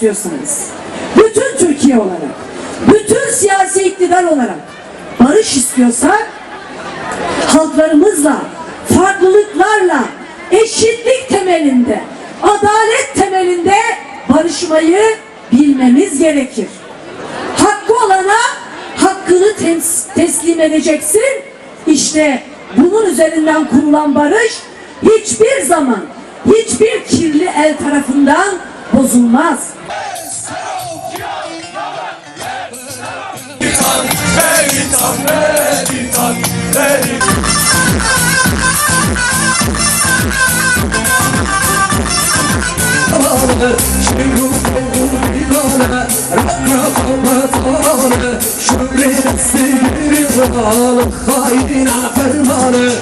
istiyorsanız, bütün Türkiye olarak, bütün siyasi iktidar olarak barış istiyorsak, halklarımızla, farklılıklarla, eşitlik temelinde, adalet temelinde barışmayı bilmemiz gerekir. Hakkı olana hakkını tes- teslim edeceksin. İşte bunun üzerinden kurulan barış hiçbir zaman hiçbir kirli el tarafından bozulmaz. Şöyle seyir alıp hayrına fermanı